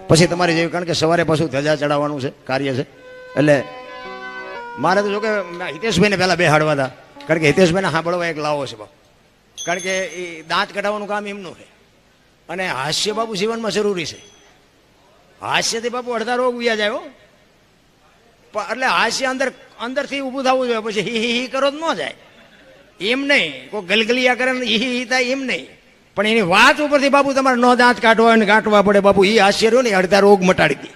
પછી તમારે જેવી કારણ કે સવારે પાછું ધજા ચડાવવાનું છે, કાર્ય છે. એટલે મારે તો જો કે હિતેશભાઈને પહેલાં બેહાડવા હતા. કારણ કે હિતેશભાઈને સાંભળવા એક લાવો છે બાપુ. કારણ કે એ દાંત કઢાવવાનું કામ એમનું છે. અને હાસ્ય બાપુ જીવનમાં જરૂરી છે. હાસ્યથી બાપુ અડધા રોગ વ્યા જાય પણ એટલે હાસ્ય અંદર, અંદરથી ઊભું થવું જોઈએ. પછી હી હી કરો જ ન જાય. એમ નહીં. કોઈ ગલગલિયા કરે ને હી હી થાય એમ નહીં. પણ એની વાત ઉપરથી બાપુ તમારે નો દાંત કાઢવા હોય ને કાઢવા પડે બાપુ એ આશ્ચર્યો ને અડધા રોગ મટાડી દે.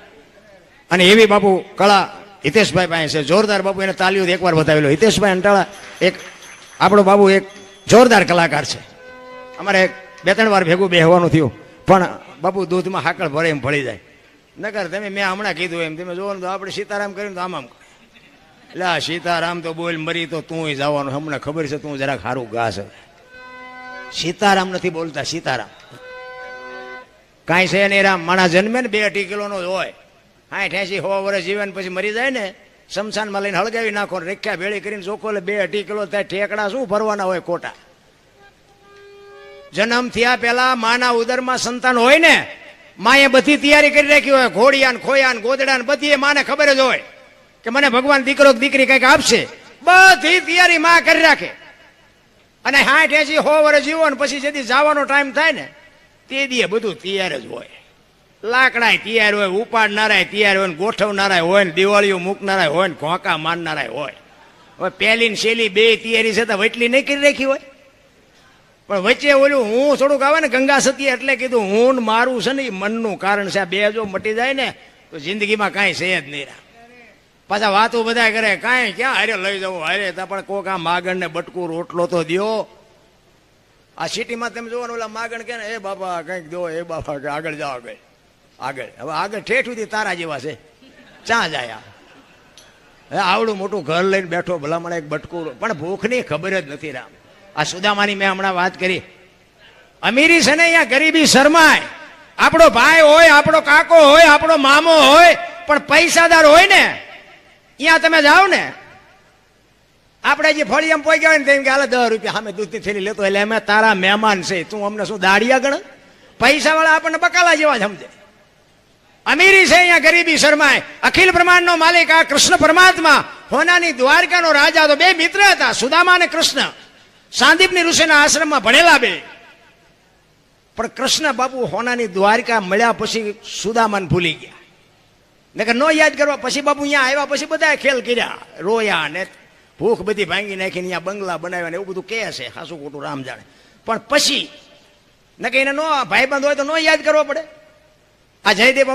અને એવી બાપુ કળા હિતેશભાઈ પાસે છે. જોરદાર બાપુ એને તાલીઓ એકવાર બતાવેલો. હિતેશભાઈ અંટાળા એક આપણો બાબુ એક જોરદાર કલાકાર છે. અમારે બે ત્રણ વાર ભેગું બેહવાનું થયું. પણ બાપુ દૂધમાં હાકળ ભરે એમ ભળી જાય. નકર તમે મેં હમણાં કીધું એમ. તમે જોવો તો આપણે સીતારામ કર્યું તો આમ આમ એટલે સીતારામ તો બોલ, મરી તો તું જવાનું. હમણાં ખબર છે તું જરાક સારું હવે સીતારામ નથી બોલતા, સીતારામ. કાંઈ છે નહીં રામ, માણસ જન્મે ને બે અઢી કિલોનો જ હોય. સાઠ એસી સો વર્ષ જીવે ને પછી મરી જાય ને, શમશાનમાં લઈને હળગાવી નાખો રેખ્યા ભેળી કરીને એટલે બે અઢી કિલો થાય, ઠેકડા શું ભરવાના હોય ખોટા? જન્મ થયા પહેલા માના ઉદરમાં સંતાન હોય ને, માએ બધી તૈયારી કરી રાખી હોય, ઘોડિયા ને ખોયા ને ગોદડા ને બધી માને ખબર જ હોય કે મને ભગવાન દીકરો દીકરી કંઈક આપશે. બધી તૈયારી માં કરી રાખે. અને હાઠ એસી હો વર્ષ જીવો ને પછી જેથી જવાનો ટાઈમ થાય ને, તે દીએ બધું તૈયાર જ હોય. લાકડાય તૈયાર હોય, ઉપાડનારાય તૈયાર હોય ને ગોઠવનારાય હોય ને દિવાળીઓ મૂકનારાય હોય ને ઘોંકા મારનારાય હોય. હવે પહેલી ને શેલી બે તૈયારી છે તો વટલી નહીં કરી રાખી હોય. પણ વચ્ચે ઓલું હું થોડુંક આવે ને ગંગા સતી એટલે કીધું, હું મારું છે ને એ મનનું કારણ છે. આ બે જો મટી જાય ને, તો જિંદગીમાં કાંઈ છે જ નહીં રા. પાછા વાતો બધા કરે. કાંઈ ક્યાં હારે લઈ જવું? હારે તા પણ કોક આ માગણ ને બટકું રોટલો તો દો આ સિટીમાં તમે જોવાનું ઓલા માગણ કે એ બાપા, કંઈક દો એ બાપા કે આગળ જાઓ આગળ. આગળ. હવે આગળ ઠેઠ સુધી તારા જેવા છે. ચા જાય હે, આવડું મોટું ઘર લઈને બેઠો, ભલામણ એક બટકું પણ ભૂખની ખબર જ નથી રામ. આ સુદામાની મેં હમણાં વાત કરી. અમીરી છે ને અહીંયા ગરીબી શરમાય. આપણો ભાઈ હોય, આપણો કાકો હોય, આપણો મામો હોય, પણ પૈસાદાર હોય ને અહીંયા તમે જાઓ ને. આપણે જે ફળિયામ પોઈ ગયા હોય ને તેમ કે, હાલે, દસ રૂપિયા સામે દૂધની થેલી લેતો એટલે અમે તારા મહેમાન છે, તું અમને શું દાડિયા ગણ? પૈસા વાળા આપણને બકાલા જેવા જ સમજે. અમીરી છે અહીંયા ગરીબી શરમાય. અખિલ બ્રહ્માંડનો માલિક આ કૃષ્ણ પરમાત્મા, હોનાની દ્વારકાનો રાજા તો બે મિત્ર હતા, સુદામા અને કૃષ્ણ. સાંદીપની ઋષિના આશ્રમમાં ભણેલા બે. પણ કૃષ્ણ બાપુ હોનાની દ્વારકા મળ્યા પછી સુદામાન ભૂલી ગયા. નકર નો યાદ કરવા, પછી બાપુ અહીંયા આવ્યા, પછી બધા ખેલ કર્યા. રોયા ને ભૂખ બધી ભાંગી નાખીને અહીંયા બંગલા બનાવ્યા ને એવું બધું કહે છે, હાસું ખોટું રામ જાણે. પણ પછી, નકર એને નો, ભાઈબંધ હોય તો નો યાદ કરવો પડે? આ જયદેવ